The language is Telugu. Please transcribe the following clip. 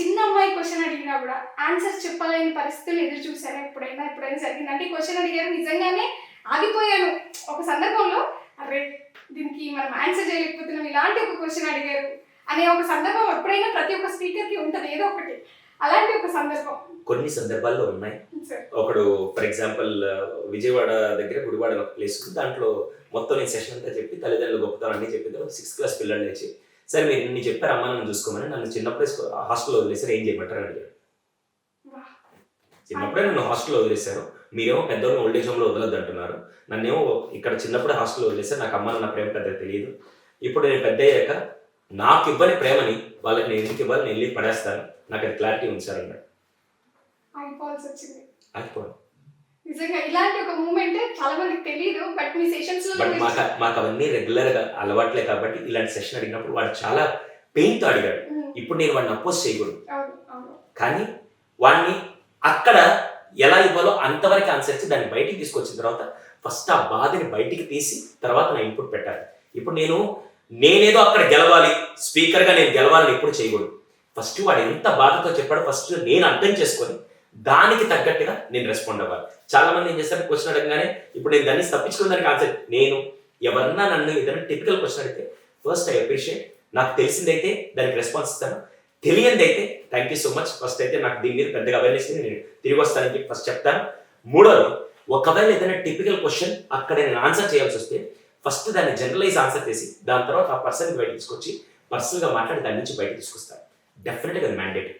చిన్న అమ్మాయి క్వశ్చన్ అడిగినా కూడా ఆన్సర్ చెప్పలేని పరిస్థితులు ఎదురు చూసారా ఎప్పుడైనా ఎప్పుడైనా జరిగింది? అంటే ఈ క్వశ్చన్ అడిగారు నిజంగానే ఆగిపోయాను. ఒక సందర్భంలో అరే దీనికి మనం ఆన్సర్ చేయలేకపోతున్నాం ఇలాంటి ఒక క్వశ్చన్ అడిగారు అనే ఒక సందర్భం ఎప్పుడైనా ప్రతి ఒక్క స్పీకర్కి ఉంటుంది ఏదో ఒకటి. అలాంటి ఒక సందర్భం. కొన్ని సందర్భాల్లో ఉన్నాయి. సార్ ఒకడు ఫర్ ఎగ్జాంపుల్ విజయవాడ దగ్గర గుడివాడ ఒక ప్లేస్ ఉంది. దాంట్లో మొత్తం నేను సెషన్ అంతా చెప్పి తల్లిదండ్రులు గొప్పతనం అన్ని చెప్పిన తర్వాత సిక్స్త్ క్లాస్ పిల్లలు లేచి సరే మీరు ఇన్ని చెప్పారు అమ్మ నన్ను చూసుకోమని నన్ను చిన్నప్పుడే హాస్టల్లో వదిలేసారు ఏం చేయమంటారు అడిగారు. చిన్నప్పుడే నన్ను హాస్టల్లో వదిలేశారు. మీరేమో పెద్దోళ్ళు ఓల్డ్ ఏజ్ హోమ్లో వదలొద్దు అంటున్నారు నన్నేమో ఇక్కడ చిన్నప్పుడే హాస్టల్లో వదిలేశారు నాకు అమ్మ నా ప్రేమ పెద్ద తెలియదు. ఇప్పుడు నేను పెద్ద అయ్యాక నాకు ఇవ్వని ప్రేమని వాళ్ళకి నేను ఎందుకు ఇవ్వాలి? నేను వెళ్ళి పడేస్తాను. నాకు అది క్లారిటీ ఉంది సార్ నిజంగా ఇలాంటి ఒక మూమెంట్ చాలా మందికి తెలియదు బట్ మీ సెషన్స్లో బట్ మాకు మాకు అవన్నీ రెగ్యులర్గా అలవాట్లే కాబట్టి ఇలాంటి సెషన్ అడిగినప్పుడు వాడు చాలా పెయిన్తో అడిగాడు. ఉమ్, ఇప్పుడు నేను వాడిని అపోజ్ చేయకూడదు. కానీ వాడిని అక్కడ ఎలా ఇవ్వాలో అంతవరకు ఆన్సర్ ఇచ్చి దాన్ని బయటికి తీసుకొచ్చిన తర్వాత ఫస్ట్ ఆ బాధని బయటికి తీసి తర్వాత నా ఇన్పుట్ పెట్టాలి. ఇప్పుడు నేను నేనేదో అక్కడ గెలవాలి స్పీకర్గా నేను గెలవాలని ఎప్పుడు చేయకూడదు. ఫస్ట్ వాడు ఎంత బాధతో చెప్పాడో ఫస్ట్ నేను అర్థం చేసుకొని దానికి తగ్గట్టుగా నేను రెస్పాండ్ అవ్వాలి. చాలా మంది ఏం చేస్తారు? క్వశ్చన్ అడగగానే ఇప్పుడు నేను దాన్ని తప్పించుకున్న దానికి ఆన్సర్ నేను ఎవరన్నా నన్ను ఏదైనా టిపికల్ క్వశ్చన్ అడిగితే ఫస్ట్ ఐ అప్రిషియేట్ నాకు తెలిసిందైతే దానికి రెస్పాన్స్ ఇస్తాను. తెలియంది అయితే thank you so much first అయితే నాకు దీని మీద పెద్దగా అవేర్నెస్ నేను తిరిగి వస్తానని చెప్పి ఫస్ట్ చెప్తాను. మూడోది ఒకవేళ ఏదైనా టిపికల్ క్వశ్చన్ అక్కడ నేను ఆన్సర్ చేయాల్సి వస్తే ఫస్ట్ దాన్ని జనరలైజ్ ఆన్సర్ చేసి దాని తర్వాత ఆ పర్సన్ బయట తీసుకొచ్చి పర్సనల్గా మాట్లాడి దాని నుంచి బయట తీసుకొస్తాను. డెఫినెట్గా మ్యాండేట్